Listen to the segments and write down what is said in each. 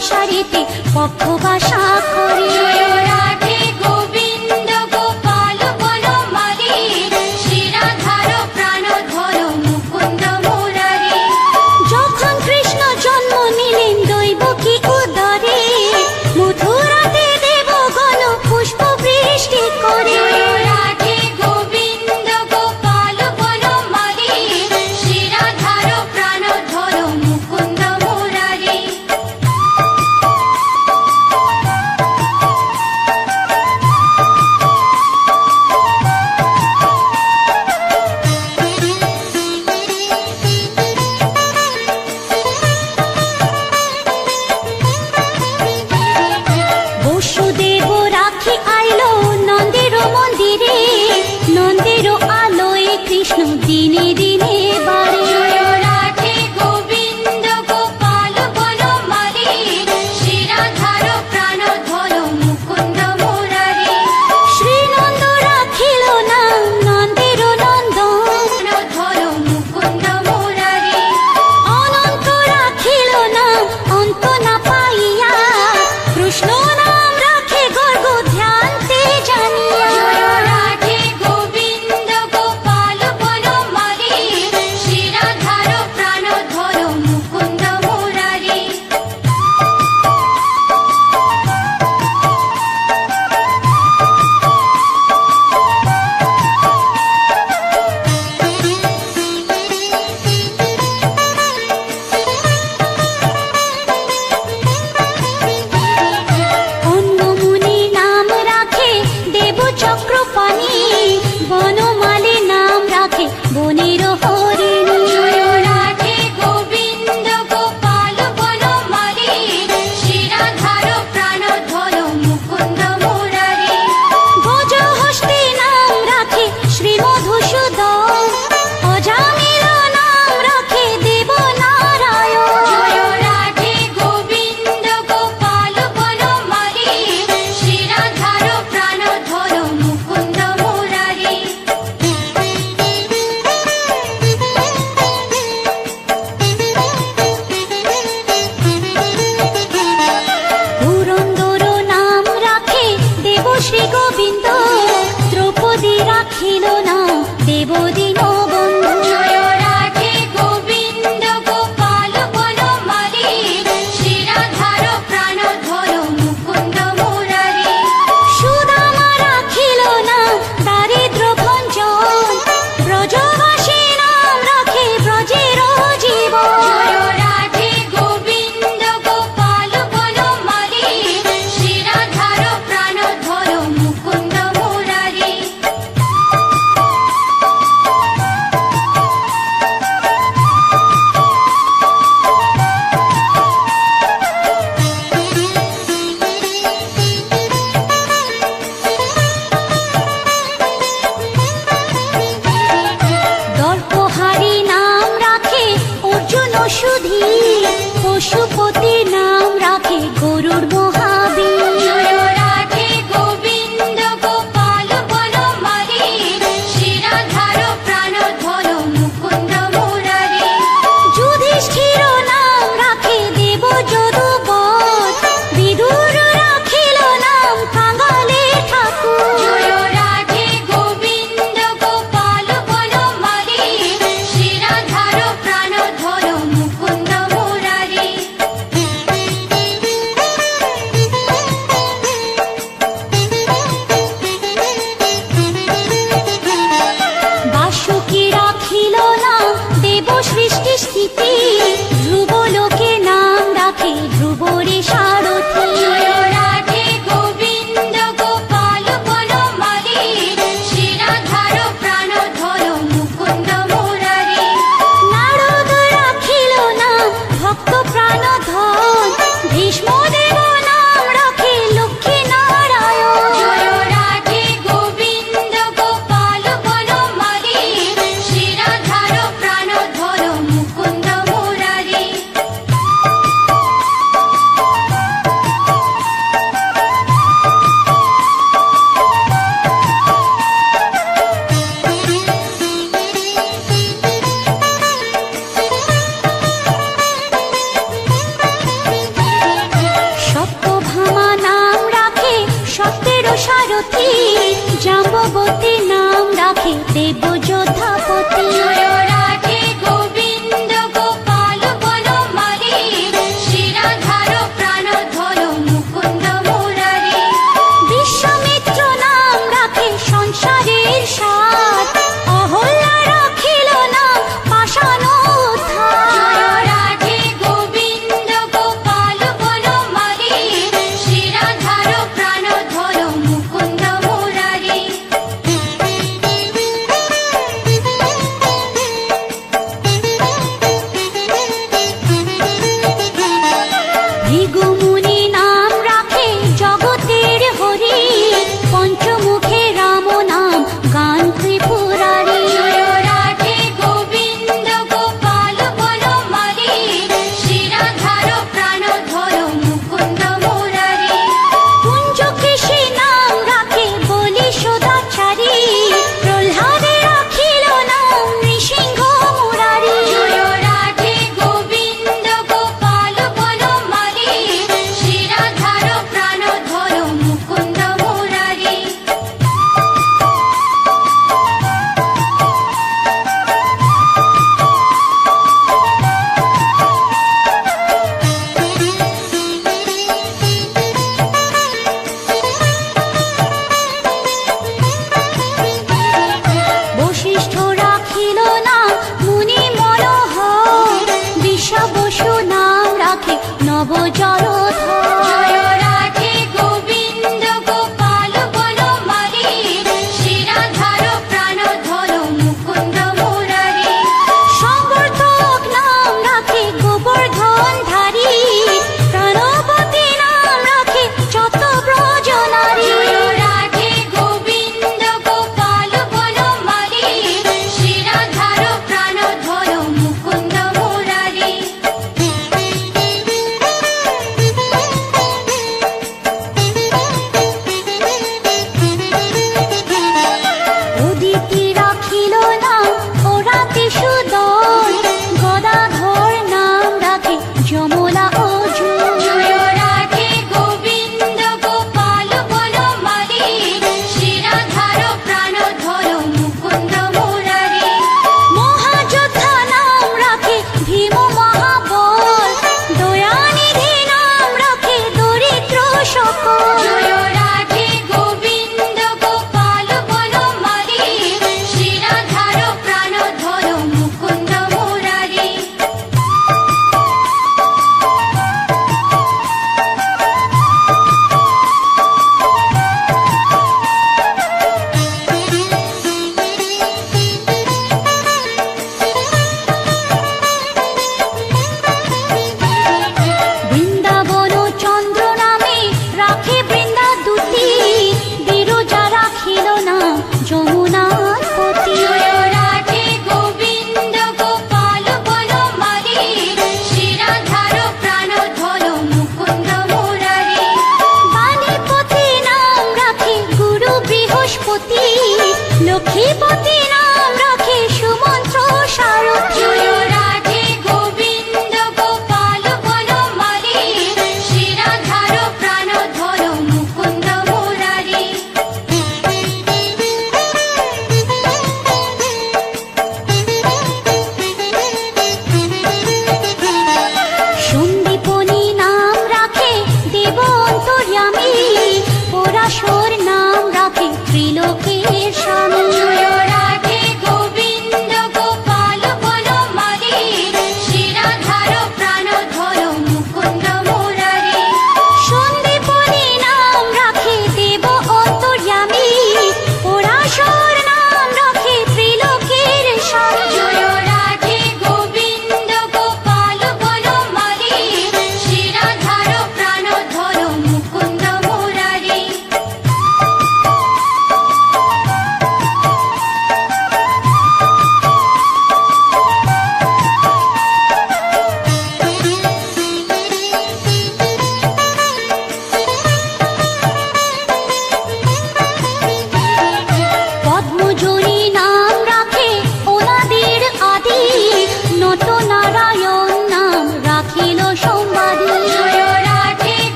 সংসারেতে পক্ষ বাসা কৃষ্ণ রাখিল না দেব শোন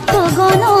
ভক্তগণ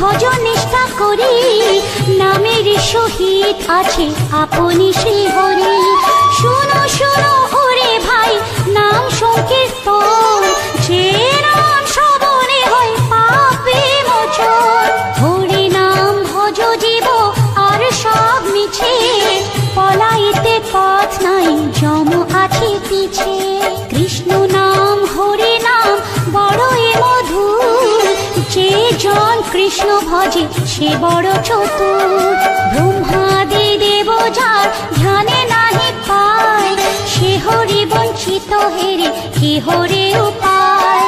ভজন নিষ্ঠা করি। নামের সহিত আছে আপনি সে হরি। শুনো শুনো, ওরে ভাই, নাম সংকীর্তন। ভীষণ কৃষ্ণ ভজে, সে বড় চতুর। ব্রহ্মাদি দেব যার ধ্যানে নাহি পায়, সে হরি বঞ্চিত হেরে কি হরে উপায়।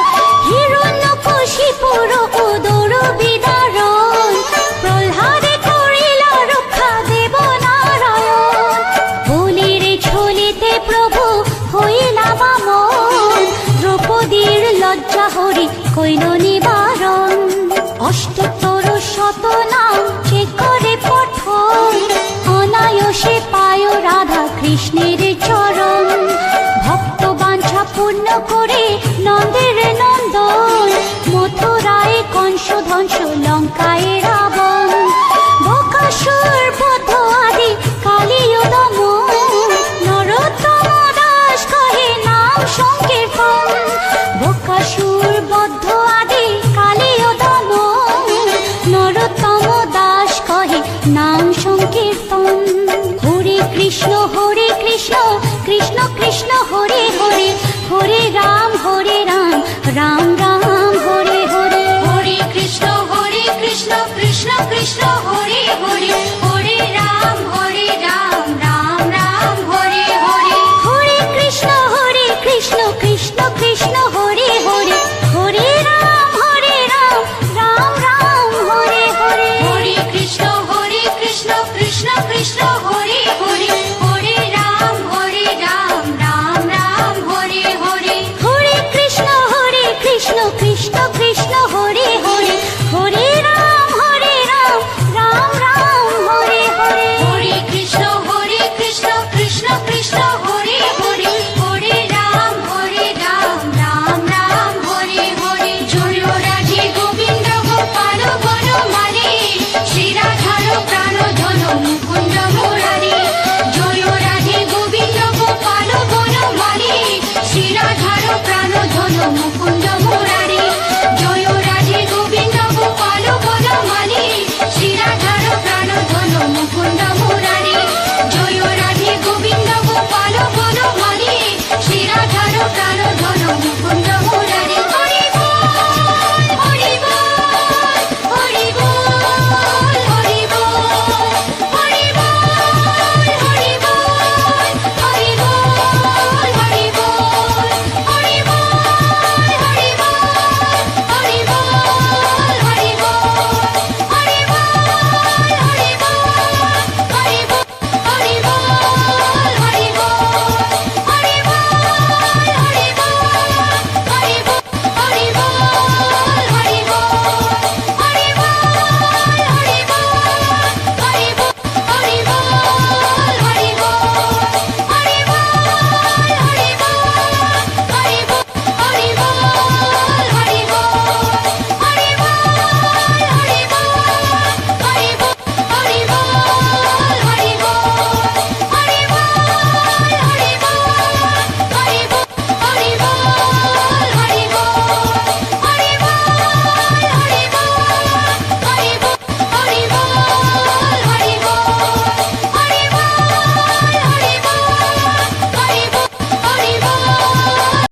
হিরণ্য খুশি পুরো উদর বিদারণ, প্রহ্লাদে করিল রক্ষা দেব নারায়ণ। বলির ছলিতে প্রভু হইলা বামন দ্রৌপদীর লজ্জা হরি কৈলনী অষ্টতর শত নাম যে করে পঠন। অনায়সে পায় রাধা কৃষ্ণের চরণ। ভক্ত বাঞ্ছা পূর্ণ করে নন্দের নন্দন। মথুরায় কংস ধ্বংস লঙ্কায় রাবণ